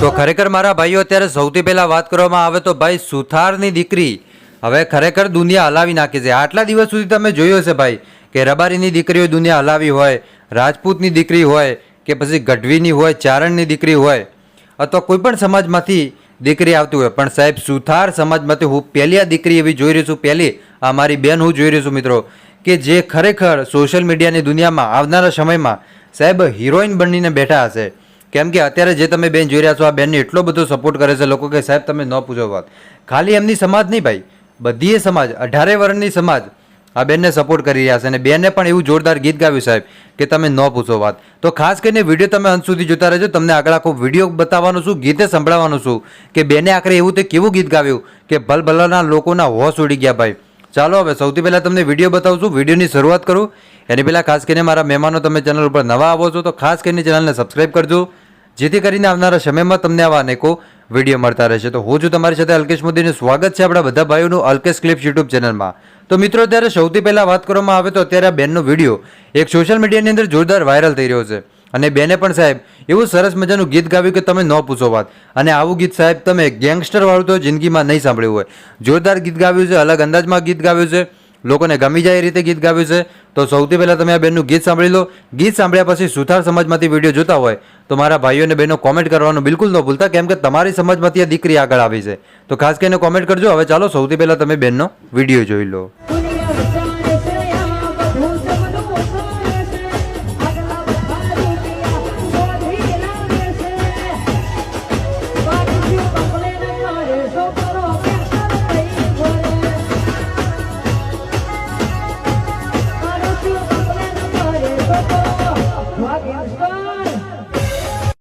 તો ખરેખર મારા ભાઈઓ, અત્યારે સૌથી પહેલાં વાત કરવામાં આવે તો ભાઈ, સુથારની દીકરી હવે ખરેખર દુનિયા હલાવી નાખી છે. આટલા દિવસ સુધી તમે જોયું હશે ભાઈ કે રબારીની દીકરીઓ દુનિયા હલાવી હોય, રાજપૂતની દીકરી હોય કે પછી ગઢવીની હોય, ચારણની દીકરી હોય, અથવા કોઈ પણ સમાજમાંથી દીકરી આવતી હોય. પણ સાહેબ, સુથાર સમાજમાંથી હું પહેલી આ દીકરી એવી જોઈ રહી છું, પહેલી આ મારી બેન હું જોઈ રહી છું મિત્રો, કે જે ખરેખર સોશિયલ મીડિયાની દુનિયામાં આવનારા સમયમાં સાહેબ હિરોઈન બનીને બેઠા હશે. કેમ કે અત્યારે જે તમે બેન જોઈ રહ્યા છો, આ બેનને એટલો બધો સપોર્ટ કરે છે લોકો કે, સાહેબ, તમે ન પૂછો વાત. ખાલી એમની સમાજ નહીં ભાઈ બધીએ સમાજ, અઢારે વર્ણની સમાજ આ બેનને સપોર્ટ કરી રહ્યા છે. અને બેને પણ એવું જોરદાર ગીત ગાવ્યું સાહેબ કે, તમે ન પૂછો વાત. તો ખાસ કરીને વીડિયો તમે અંત સુધી જોતા રહેજો. તમને આગળ આખો વીડિયો બતાવવાનો છું, ગીતે સંભળાવવાનું છું કે બેને આખરે એવું તે કેવું ગીત ગાવ્યું કે, ભલભલાના લોકોના હોશ ઉડી ગયા ભાઈ. ચાલો હવે સૌથી પહેલાં તમને વીડિયો બતાવું છું, વિડીયોની શરૂઆત કરું. એની પહેલાં ખાસ કરીને મારા મહેમાનો તમે ચેનલ ઉપર નવા આવો છો, તો ખાસ કરીને ચેનલને સબસ્ક્રાઈબ કરજો. જેથી કરીને આવનારા સમયમાં તમને આવા અનેકો વીડિયો મળતા રહેશે. તો હું છું તમારી સાથે અલ્કેશ મોદીનું સ્વાગત છે આપણા બધા ભાઈઓનું અલ્કેશ ક્લિપ્સ યુટ્યુબ ચેનલમાં. તો મિત્રો, અત્યારે સૌથી પહેલાં વાત કરવામાં આવે તો અત્યારે આ બેનનો વીડિયો એક સોશિયલ મીડિયાની અંદર જોરદાર વાયરલ થઈ રહ્યો છે. અને બેને પણ સાહેબ, એવું સરસ મજાનું ગીત ગાવ્યું કે તમે ન પૂછો વાત. અને આવું ગીત સાહેબ, તમે ગેંગસ્ટરવાળું તો જિંદગીમાં નહીં સાંભળ્યું હોય. જોરદાર ગીત ગાવ્યું છે, અલગ અંદાજમાં ગીત ગાવ્યું છે. લોકોને ગમી જાય એ રીતે ગીત ગાવ્યું છે. તો સૌથી પહેલાં તમે આ બેનનું ગીત સાંભળી લો. ગીત સાંભળ્યા પછી સુથાર સમાજમાંથી વીડિયો જોતા હોય તો મારા ભાઈઓ અને બહેનો કોમેન્ટ કરવાનું બિલકુલ ન ભૂલતા, કેમ કે તમારી સમાજમાંથી આ દીકરી આગળ આવી છે. તો ખાસ કરીને કોમેન્ટ કરજો. હવે ચાલો સૌથી પહેલાં તમે બેનનો વીડિયો જોઈ લો.